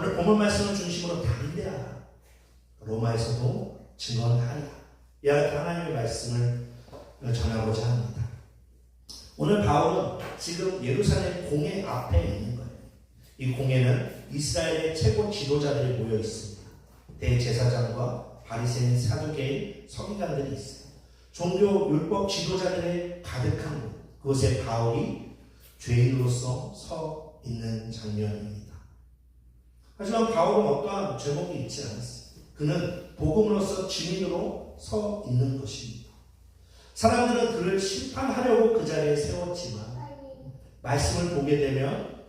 오늘 본문 말씀을 중심으로 다른데야 로마에서도 증언하리라. 이와 같은 하나님의 말씀을 전하고자 합니다. 오늘 바울은 지금 예루살렘 공회 앞에 있는 거예요. 이 공회는 이스라엘의 최고 지도자들이 모여 있습니다. 대제사장과 바리새인 사두개인 서기관들이 있어요. 종교 율법 지도자들의 가득한 곳, 그곳에 바울이 죄인으로서 서 있는 장면입니다. 하지만 바울은 어떠한 제목이 있지 않았어요. 그는 복음으로서 증인으로 서 있는 것입니다. 사람들은 그를 심판하려고 그 자리에 세웠지만 말씀을 보게 되면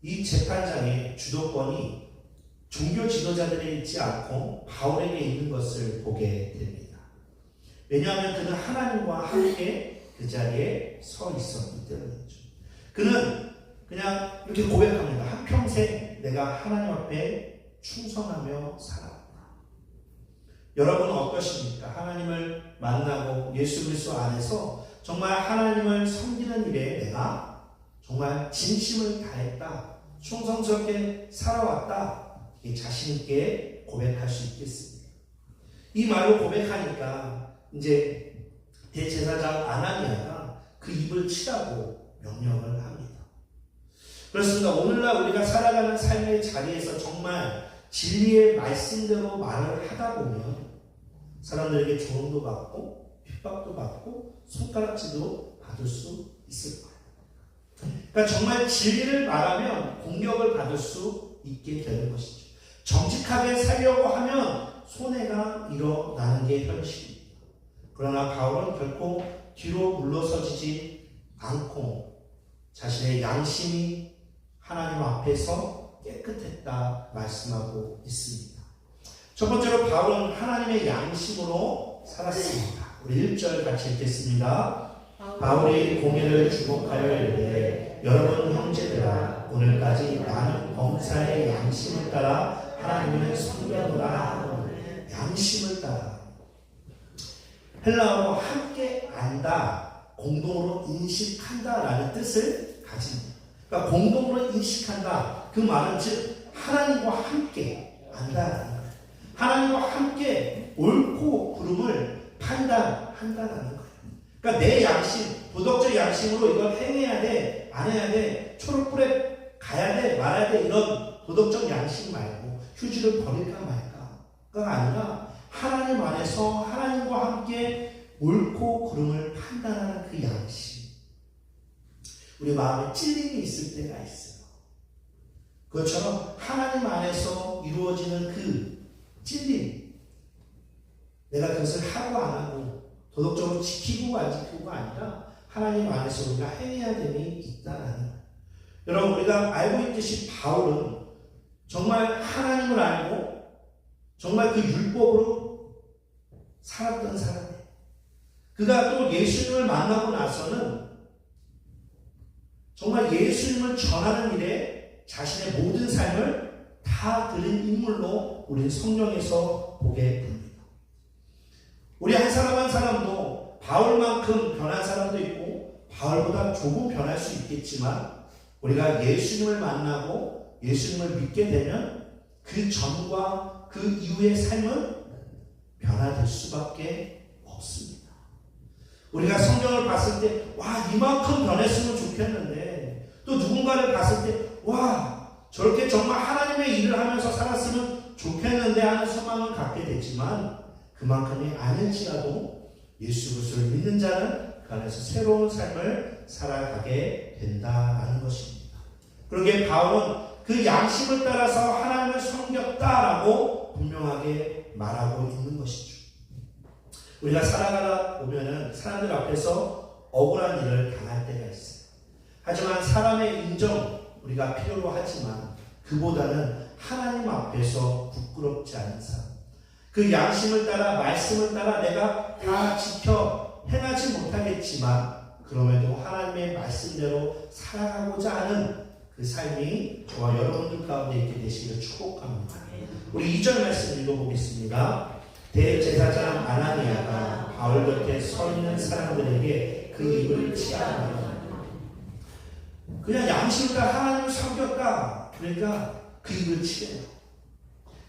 이 재판장의 주도권이 종교 지도자들에 있지 않고 바울에게 있는 것을 보게 됩니다. 왜냐하면 그는 하나님과 함께 그 자리에 서 있었기 때문이죠. 그는 그냥 이렇게 고백합니다. 한평생 내가 하나님 앞에 충성하며 살았다. 여러분은 어떠십니까? 하나님을 만나고 예수 그리스도 안에서 정말 하나님을 섬기는 일에 내가 정말 진심을 다했다. 충성스럽게 살아왔다. 이게 자신 있게 고백할 수 있겠습니다. 이 말로 고백하니까 이제 대제사장 아나니아가 그 입을 치라고 명령을 합니다. 그렇습니다. 오늘날 우리가 살아가는 삶의 자리에서 정말 진리의 말씀대로 말을 하다 보면 사람들에게 조언도 받고 핍박도 받고 손가락질도 받을 수 있을 거예요. 그러니까 정말 진리를 말하면 공격을 받을 수 있게 되는 것이죠. 정직하게 살려고 하면 손해가 일어나는 게 현실입니다. 그러나 바울은 결코 뒤로 물러서지지 않고 자신의 양심이 하나님 앞에서 깨끗했다 말씀하고 있습니다. 첫 번째로 바울은 하나님의 양심으로 살았습니다. 우리 1절 같이 읽겠습니다. 바울이 공의를 주목하여 이르되 여러분 형제들아 오늘까지 나는 범사의 양심을 따라 하나님을 섬겨노라 양심을 따라 헬라어로 함께 안다 공동으로 인식한다라는 뜻을 가집니다. 그러니까 공동으로 인식한다 그 말은 즉 하나님과 함께 안다라는 거예요. 하나님과 함께 옳고 그름을 판단한다라는 거예요. 그러니까 내 양심, 도덕적 양심으로 이걸 행해야 돼, 안 해야 돼, 초록불에 가야 돼, 말아야 돼, 이런 도덕적 양심 말고 휴지를 버릴까 말까가 아니라 하나님 안에서 하나님과 함께 옳고 그름을 판단하는 그 양심. 우리 마음에 찔림이 있을 때가 있어요. 그것처럼 하나님 안에서 이루어지는 그 찔림. 내가 그것을 하고 안 하고 도덕적으로 지키고 안 지키고가 아니라 하나님 안에서 우리가 행해야 됨이 있다라는. 여러분 우리가 알고 있듯이 바울은 정말 하나님을 알고 정말 그 율법으로 살았던 사람이에요. 그가 또 예수님을 만나고 나서는 정말 예수님을 전하는 일에 자신의 모든 삶을 다 드린 인물로 우리는 성령에서 보게 됩니다. 우리 한 사람 한 사람도 바울만큼 변한 사람도 있고 바울보다 조금 변할 수 있겠지만 우리가 예수님을 만나고 예수님을 믿게 되면 그 전과 그 이후의 삶은 변화될 수밖에 없습니다. 우리가 성경을 봤을 때, 와, 이만큼 변했으면 좋겠는데, 또 누군가를 봤을 때, 와, 저렇게 정말 하나님의 일을 하면서 살았으면 좋겠는데 하는 소망을 갖게 되지만, 그만큼이 아닐지라도 예수 그리스도를 믿는 자는 그 안에서 새로운 삶을 살아가게 된다라는 것입니다. 그러기에 바울은 그 양심을 따라서 하나님을 섬겼다라고 분명하게 말하고 있는 것이죠. 우리가 살아가다 보면은 사람들 앞에서 억울한 일을 당할 때가 있어요. 하지만 사람의 인정 우리가 필요로 하지만 그보다는 하나님 앞에서 부끄럽지 않은 사람. 그 양심을 따라 말씀을 따라 내가 다 지켜 행하지 못하겠지만 그럼에도 하나님의 말씀대로 살아가고자 하는 그 삶이 저와 여러분들 가운데 있게 되시기를 축복합니다. 우리 2절 말씀 읽어보겠습니다. 대제사장 아나니아가 바울 곁에 서 있는 사람들에게 그 입을 치하며 그냥 양심과 하나님을 섬겼다. 그러니까 그 입을 치래요.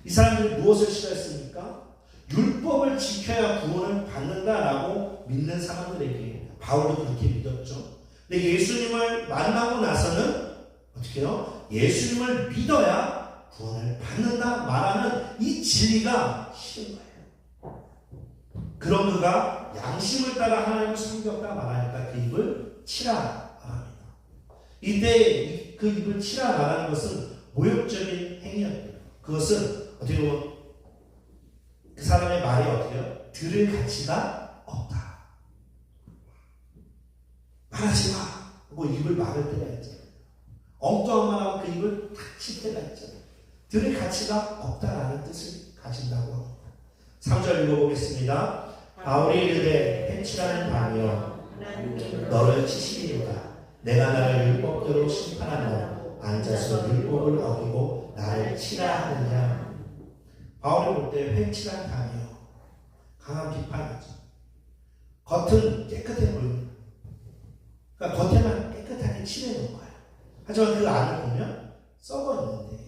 이 사람들이 무엇을 싫어했습니까? 율법을 지켜야 구원을 받는다라고 믿는 사람들에게 바울도 그렇게 믿었죠. 근데 예수님을 만나고 나서는 어떻게 해요? 예수님을 믿어야 구원을 받는다 말하는 이 진리가 싫은 거예요. 그런 그가 양심을 따라 하나님을 섬겼다 말하니까 그 입을 치라 말합니다. 이때 그 입을 치라 말하는 것은 모욕적인 행위였대요. 그것은 어떻게 보면 그 사람의 말이 어떻게요? 들을 가치가 없다. 말하지 마. 하고 입을 막을 때가 있잖아요. 엉뚱한 말하고 그 입을 탁칠 때가 있잖아요. 들을 가치가 없다라는 뜻을 가진다고 합니다. 3절 읽어보겠습니다. 바울이 이르되 해치라는 밤이여 너를 치시리로다. 내가 나를 율법대로 심판하며 앉아서 율법을 어기고 나를 치라 하느냐. 바울이 볼때 회치란 단이요. 강한 비판이죠. 겉은 깨끗해 보입니다. 그러니까 겉에만 깨끗하게 칠해놓은 거예요. 하지만 그 안을 보면 썩어 있는데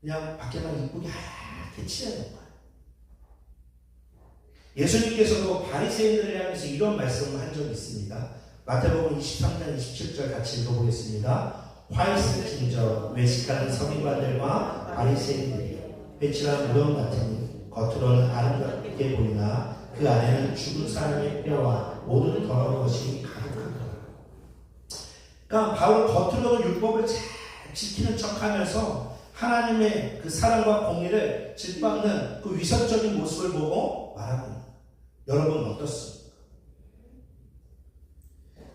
그냥 밖에만 이쁘게 하얗게 칠해놓은 거예요. 예수님께서도 바리새인들을 향해서 이런 말씀을 한 적이 있습니다. 마태복음 23장 27절 같이 읽어보겠습니다. 화이스 중저 외식하는 서기관들과 바리새인들이 배칠한 무덤 같으니 겉으로는 아름답게 보이나 그 안에는 죽은 사람의 뼈와 모든 더러운 것이 가득하더라. 그러니까 바로 겉으로는 율법을 잘 지키는 척하면서 하나님의 그 사랑과 공의를 짓밟는 그 위선적인 모습을 보고 있는 여러분 어떻습니까?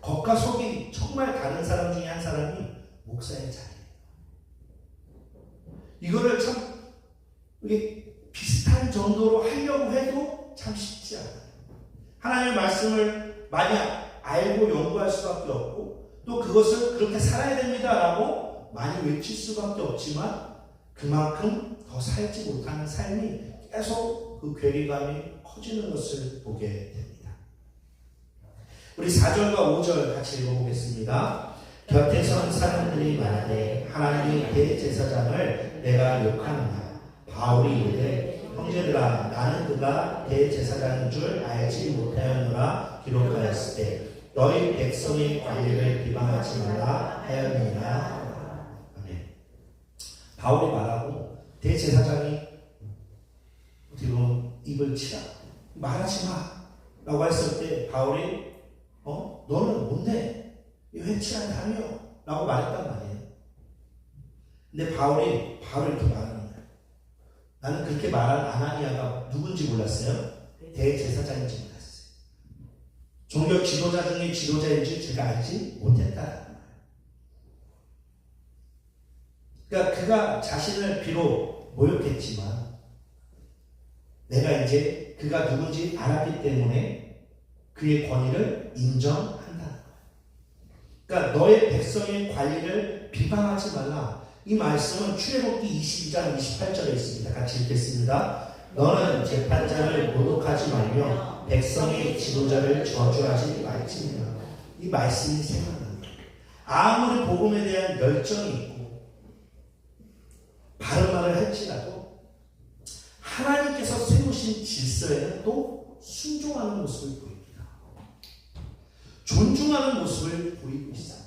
겉과 속이 정말 다른 사람 중에 한 사람이 목사의 자리예요. 이거를 참 비슷한 정도로 하려고 해도 참 쉽지 않아요. 하나님의 말씀을 많이 알고 연구할 수밖에 없고 또 그것을 그렇게 살아야 됩니다라고 많이 외칠 수밖에 없지만 그만큼 더 살지 못하는 삶이 계속 그 괴리감이 커지는 것을 보게 됩니다. 우리 4절과 5절 같이 읽어보겠습니다. 곁에 선 사람들이 말하되 하나님의 대제사장을 내가 욕하느냐 바울이 이르되 형제들아 나는 그가 대제사장인 줄 알지 못하였노라 기록하였을 때 너희 백성의 관리를 비방하지 말라 하였느니라. 바울이 말하고 대제사장이 보면 입을 치라. 말하지 마. 라고 했을 때 바울이 어? 너는 뭔데? 이 회치한 다니요. 라고 말했단 말이에요. 근데 바울이 바로 이렇게 말하는 거예요. 나는 그렇게 말한 아나니아가 누군지 몰랐어요. 대제사장인지 몰랐어요. 종교 지도자 중에 지도자인지 제가 알지 못했다 그러니까 그가 자신을 비록 모욕했지만 내가 이제 그가 누군지 알았기 때문에 그의 권위를 인정한다는 거예요. 그러니까 너의 백성의 관리를 비방하지 말라. 이 말씀은 출애굽기 22장 28절에 있습니다. 같이 읽겠습니다. 너는 재판장을 모독하지 말며 백성의 지도자를 저주하지 말지니라. 이 말씀이 생각납니다. 아무리 복음에 대한 열정이 있고 바른 말을 할지라도 하나님께서 세우신 질서에는 또 순종하는 모습을 보입니다. 존중하는 모습을 보이고 있어요.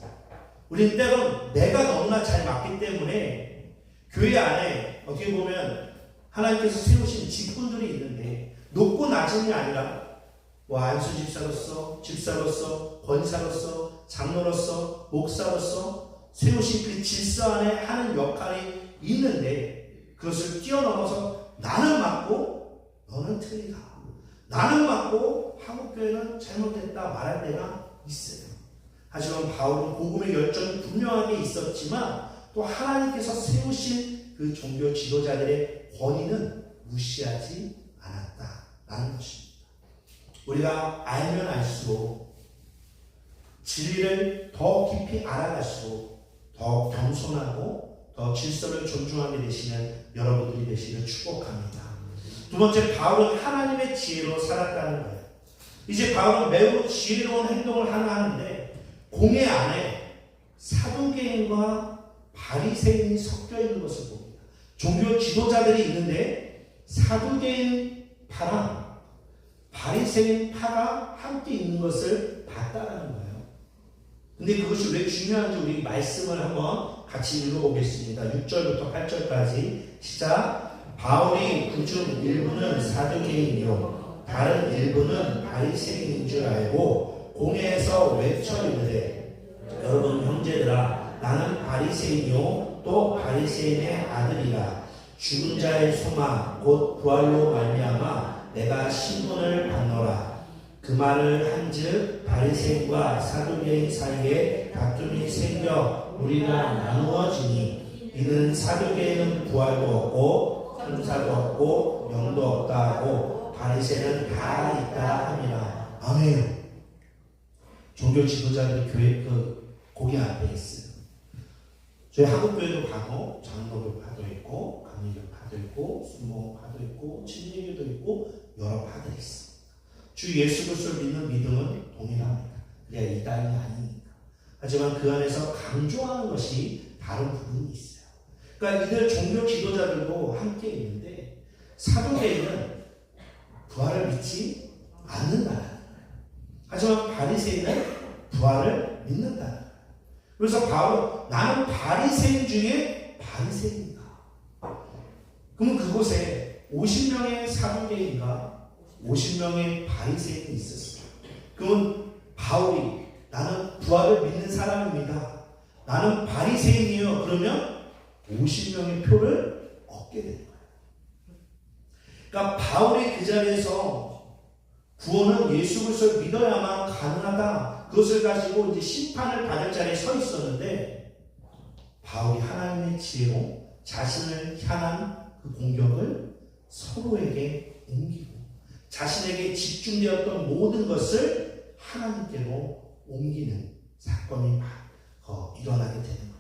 우린 때론 내가 너무나 잘 맞기 때문에 교회 안에 어떻게 보면 하나님께서 세우신 직분들이 있는데 높고 낮음이 아니라 뭐 안수 집사로서, 집사로서, 권사로서, 장로로서, 목사로서 세우신 그 질서 안에 하는 역할이 있는데 그것을 뛰어넘어서 나는 맞고 너는 틀리다. 나는 맞고 한국교회는 잘못됐다 말할 때가 있어요. 하지만 바울은 복음의 열정이 분명하게 있었지만 또 하나님께서 세우신 그 종교 지도자들의 권위는 무시하지 않았다라는 것입니다. 우리가 알면 알수록 진리를 더 깊이 알아갈수록 더 겸손하고 더 질서를 존중하게 되시는 여러분들이 되시를 축복합니다. 두 번째, 바울은 하나님의 지혜로 살았다는 거예요. 이제 바울은 매우 지혜로운 행동을 하나 하는데 공회 안에 사두개인과 바리새인이 섞여 있는 것을 봅니다. 종교 지도자들이 있는데 사두개인 파랑 바리새인 파가 함께 있는 것을 봤다라는 거예요. 근데 그것이 왜 중요한지 우리 말씀을 한번 같이 읽어보겠습니다. 6절부터 8절까지. 시작. 바울이 그중 일부는 사두개인이요. 다른 일부는 바리새인인 줄 알고 공회에서 외쳐 이르되 여러분 형제들아 나는 바리새인이요. 또 바리새인의 아들이라. 죽은 자의 소망 곧 부활로 말미암아 내가 신분을 받노라. 그 말을 한즉 바리새인과 사두개인 사이에 다툼이 생겨 우리가 나누어지니 이는 사두개인은 부활도 없고 천사도 없고 영도 없다 하고 바리새는 다 있다 함이라 아멘. 종교 지도자들이 교회 그 고기 앞에 있어요. 저희 한국교회도 가고 장로교 파도 있고 강의교 파도 있고 순모 파도 있고 친례교도 있고 여러 파들이 있어 주 예수 그리스도를 믿는 믿음은 동일합니다. 그래야 이단이 아니니까 하지만 그 안에서 강조하는 것이 다른 부분이 있어요 그러니까 이들 종교 지도자들도 함께 있는데 사도계는 부활을 믿지 거예요. 하지만 바리새인은 부활을 거예요. 그래서 바로 나는 바리새인 중에 바리새인이다. 그러면 그곳에 50명의 사도계인과 50명의 바리새인이 있었어요. 그러면 바울이 나는 부활을 믿는 사람입니다. 나는 바리새인이요. 그러면 50명의 표를 얻게 되는 거예요. 그러니까 바울이 그 자리에서 구원은 예수 그리스도를 믿어야만 가능하다. 그것을 가지고 이제 심판을 받을 자리에 서 있었는데 바울이 하나님의 지혜로 자신을 향한 그 공격을 서로에게 옮기고 자신에게 집중되었던 모든 것을 하나님께로 옮기는 사건이 어, 일어나게 되는 거예요.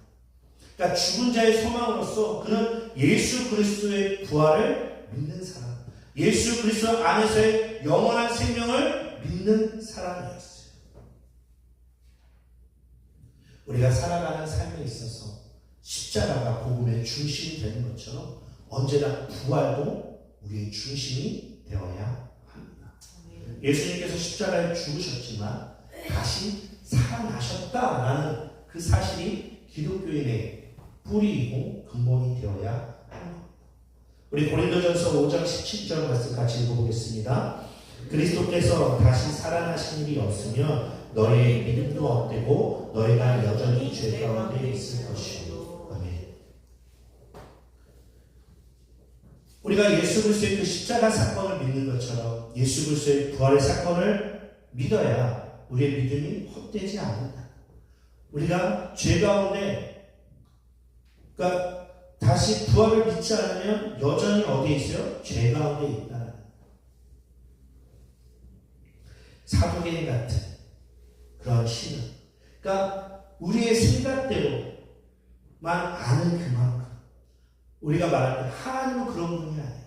그러니까 죽은 자의 소망으로서 그는 예수 그리스도의 부활을 믿는 사람, 예수 그리스도 안에서의 영원한 생명을 믿는 사람이었어요. 우리가 살아가는 삶에 있어서 십자가가 복음의 중심이 되는 것처럼 언제나 부활도 우리의 중심이 되어야 합니다. 예수님께서 십자가에 죽으셨지만 다시 살아나셨다라는 그 사실이 기독교인의 뿌리이고 근본이 되어야 합니다. 우리 고린도전서 5장 17절 말씀 같이 읽어보겠습니다. 그리스도께서 다시 살아나신 일이 없으면 너희의 믿음도 헛되고 너희가 여전히 죄 가운데 있을 것이요. 아멘. 우리가 예수 그리스도의 그 십자가 사건을 믿는 것처럼 예수 그리스도의 부활의 사건을 믿어야 우리의 믿음이 헛되지 않는다. 우리가 죄 가운데 그러니까 다시 부활을 믿지 않으면 여전히 어디에 있어요? 죄 가운데 있다. 사도계인 같은 그런 신은 그러니까 우리의 생각대로만 아는 그만큼 우리가 말할 때 하나님은 그런 분이 아니에요.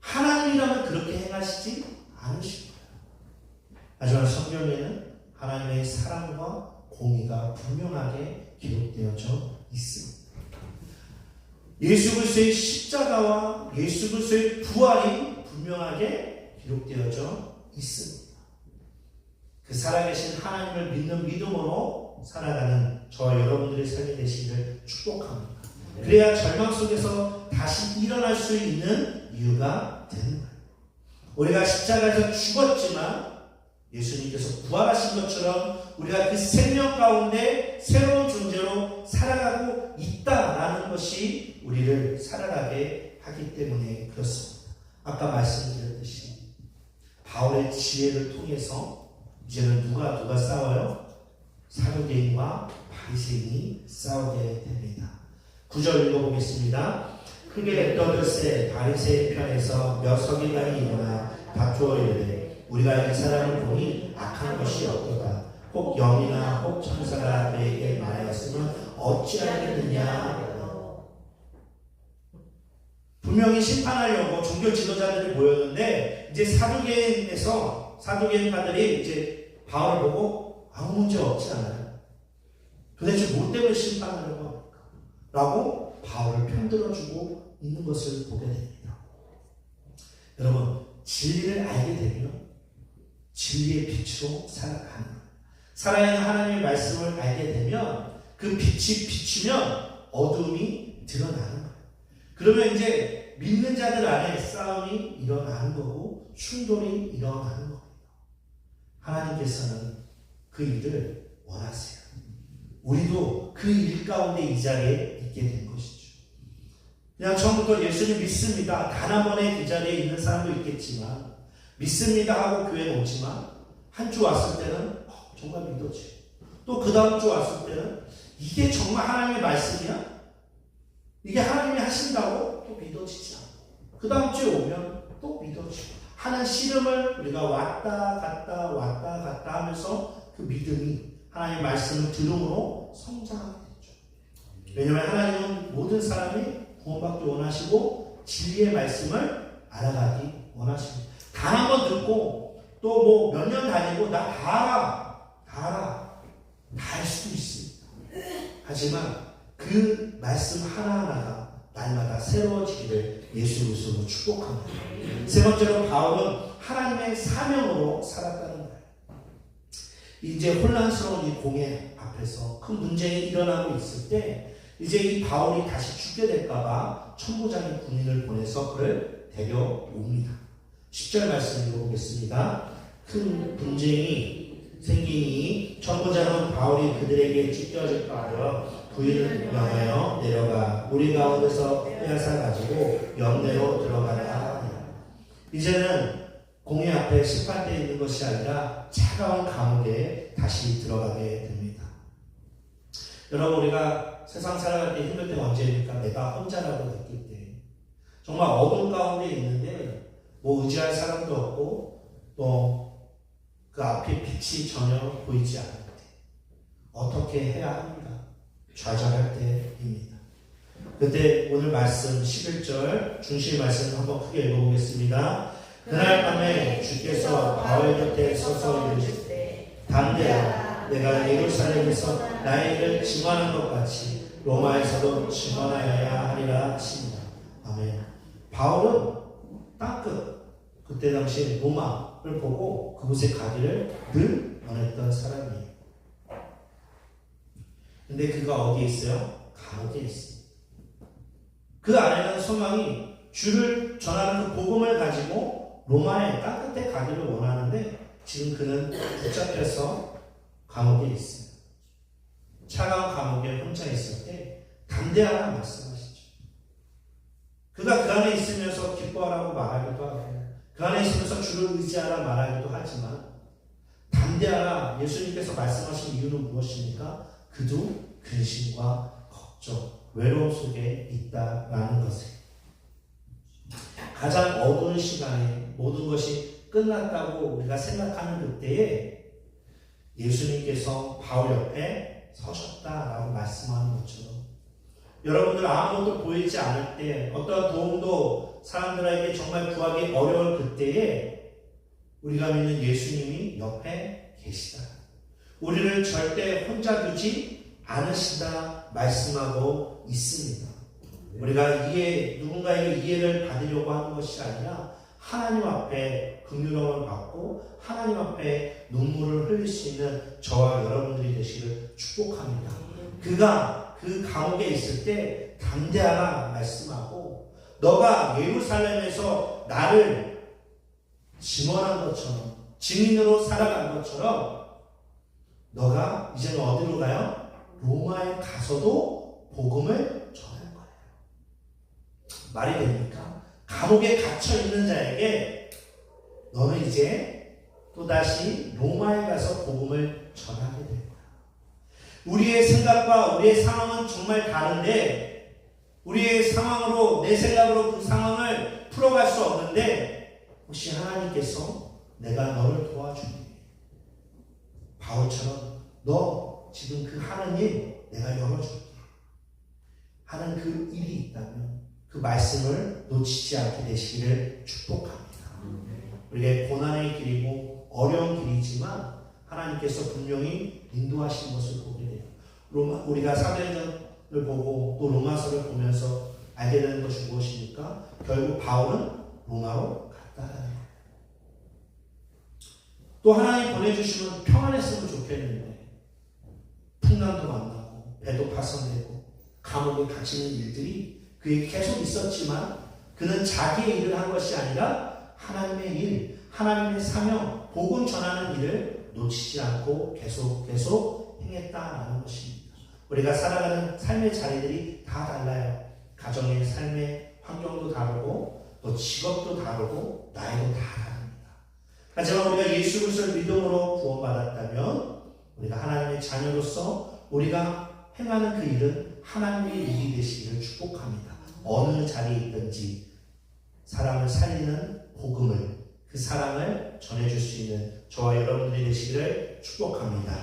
하나님이라면 그렇게 행하시지 거예요. 하지만 성경에는 하나님의 사랑과 공의가 분명하게 기록되어져 있습니다. 예수 그리스도의 십자가와 예수 그리스도의 부활이 분명하게 기록되어져 있습니다. 그 살아계신 하나님을 믿는 믿음으로 살아가는 저와 여러분들의 삶이 되시기를 축복합니다. 그래야 절망 속에서 다시 일어날 수 있는 이유가 되는 거예요. 우리가 십자가에서 죽었지만 예수님께서 부활하신 것처럼 우리가 그 생명 가운데 새로운 존재로 살아가고 있다라는 것이 우리를 살아가게 하기 때문에 그렇습니다. 아까 말씀드렸듯이 바울의 지혜를 통해서 이제는 누가 누가 싸워요? 사도개인과 바리새인이 싸우게 됩니다. 구절 읽어보겠습니다. 크게 떠들세 바리새인 편에서 몇 서기관이 일어나 다투어 이르되 우리가 이 사람을 보니 악한 것이 없도다. 혹 영이나 혹 천사가 그에게 말하였으면 어찌하겠느냐. 분명히 심판하려고 종교 지도자들이 모였는데 이제 사도계에서 사도계인파들이 이제 바울을 보고 아무 문제 없지 않아요. 도대체 뭐 때문에 심판하려고 합니까? 라고 바울을 편들어주고 있는 것을 보게 됩니다. 여러분, 진리를 알게 되면 진리의 빛으로 살아가는 거예요. 살아있는 하나님의 말씀을 알게 되면 그 빛이 비추면 어둠이 드러나는 거예요. 그러면 이제 믿는 자들 안에 싸움이 일어나는 거고 충돌이 일어나는 겁니다. 하나님께서는 그 일을 원하세요. 우리도 그 일 가운데 이 자리에 있게 된 것이죠. 그냥 처음부터 예수님 믿습니다. 단 한 번에 그 자리에 있는 사람도 있겠지만 믿습니다 하고 교회에 오지만 한 주 왔을 때는 어, 정말 믿어지. 또 그 다음 주 왔을 때는 이게 정말 하나님의 말씀이야? 이게 하나님이 하신다고 또 믿어지지 않고 그 다음 주에 오면 또 믿어지고 하는 씨름을 우리가 왔다 갔다 왔다 갔다 하면서 그 믿음이 하나님의 말씀을 들음으로 성장하게 되죠. 왜냐하면 하나님은 모든 사람이 구원받기 원하시고 진리의 말씀을 알아가기 원하십니다. 단 한 번 듣고 또 뭐 몇 년 다니고 나 다 알아, 다 알아, 다할 수도 있습니다. 하지만 그 말씀 하나하나가 날마다 새로워지기를 예수 그리스도로 축복합니다. 세 번째로 바울은 하나님의 사명으로 살았다는 거예요. 이제 혼란스러운 이 공회 앞에서 큰 문제가 일어나고 있을 때 이제 이 바울이 다시 죽게 될까봐 천부장이 군인을 보내서 그를 데려옵니다. 10절 말씀 읽어보겠습니다. 큰 분쟁이 생기니 천부장은 바울이 그들에게 찢겨질까 하여 부인을 명하여 내려가 우리 가운데서 빼앗아 가지고 영내로 들어가라. 이제는 공회 앞에 심판대에 있는 것이 아니라 차가운 감옥에 다시 들어가게 됩니다. 여러분 우리가 세상 살아갈 때 힘들 때가 언제입니까? 내가 혼자라고 느낄 때 정말 어둠 가운데 있는데 뭐 의지할 사람도 없고 또 그 앞에 빛이 전혀 보이지 때 어떻게 해야 합니까? 좌절할 때입니다. 그때 오늘 말씀 11절 중심 말씀 한번 크게 읽어보겠습니다. 그날 밤에 주께서 바울 곁에 서서 이르시되 담대하라 내가 예루살렘에서 나의 일을 증언한 것 같이 로마에서도 증언하여야 하리라 하십니다. 아멘. 바울은 땅끝 그때 당시 로마를 보고 그곳에 가기를 늘 원했던 사람이에요. 근데 그가 어디에 있어요? 감옥에 있어요. 그 안에는 소망이 주를 전하는 그 복음을 가지고 로마의 땅끝에 가기를 원하는데 지금 그는 붙잡혀서 감옥에 있어요. 차가운 감옥에 혼자 있을 때 담대하라 말씀하시죠. 그가 그 안에 있으면서 기뻐하라고 말하기도 하고 그 안에 있으면서 주를 의지하라 말하기도 하지만 담대하라 예수님께서 말씀하신 이유는 무엇입니까? 그도 근심과 걱정, 외로움 속에 있다라는 것을 가장 어두운 시간에 모든 것이 끝났다고 우리가 생각하는 그때에 예수님께서 바울 옆에 서셨다라고 말씀하는 것처럼 여러분들 아무것도 보이지 않을 때 어떠한 도움도 사람들에게 정말 구하기 어려울 그때에 우리가 믿는 예수님이 옆에 계시다. 우리를 절대 혼자 두지 않으시다 말씀하고 있습니다. 우리가 이해 누군가에게 이해를 받으려고 하는 것이 아니라 하나님 앞에 긍휼함을 받고 하나님 앞에 눈물을 흘릴 수 있는 저와 여러분들이 되시를 축복합니다. 그가 그 감옥에 있을 때 담대하라 말씀하고 너가 예루살렘에서 나를 증언한 것처럼 증인으로 살아간 것처럼 너가 이제는 어디로 가요? 로마에 가서도 복음을 전할 거예요. 말이 됩니까? 감옥에 갇혀 있는 자에게 너는 이제 또다시 로마에 가서 복음을 전하게 될 거야. 우리의 생각과 우리의 상황은 정말 다른데 우리의 상황으로 내 생각으로 그 상황을 풀어갈 수 없는데 혹시 하나님께서 내가 너를 도와주니 바울처럼 너 지금 그 하는 일 내가 열어줄게 하는 그 일이 있다면 그 말씀을 놓치지 않게 되시기를 축복합니다. 우리의 고난의 길이고 어려운 길이지만 하나님께서 분명히 인도하신 것을 보게 돼요. 로마, 우리가 사도행전을 보고 또 로마서를 보면서 알게 되는 것이 무엇입니까? 결국 바울은 로마로 거예요. 또 하나님 보내주시면 평안했으면 좋겠는데 풍랑도 만나고 배도 파손되고 감옥에 갇히는 일들이 그에 계속 있었지만 그는 자기의 일을 한 것이 아니라 하나님의 일, 하나님의 사명, 복음 전하는 일을 놓치지 않고 계속 계속 행했다라는 것입니다. 우리가 살아가는 삶의 자리들이 다 달라요. 가정의 삶의 환경도 다르고 또 직업도 다르고 나이도 다 다릅니다. 하지만 우리가 예수 그리스도를 믿음으로 구원받았다면 우리가 하나님의 자녀로서 우리가 행하는 그 일은 하나님의 일이 되시기를 축복합니다. 어느 자리에 있든지 사람을 살리는 복음을 그 사랑을 전해줄 수 있는 저와 여러분들이 되시기를 축복합니다.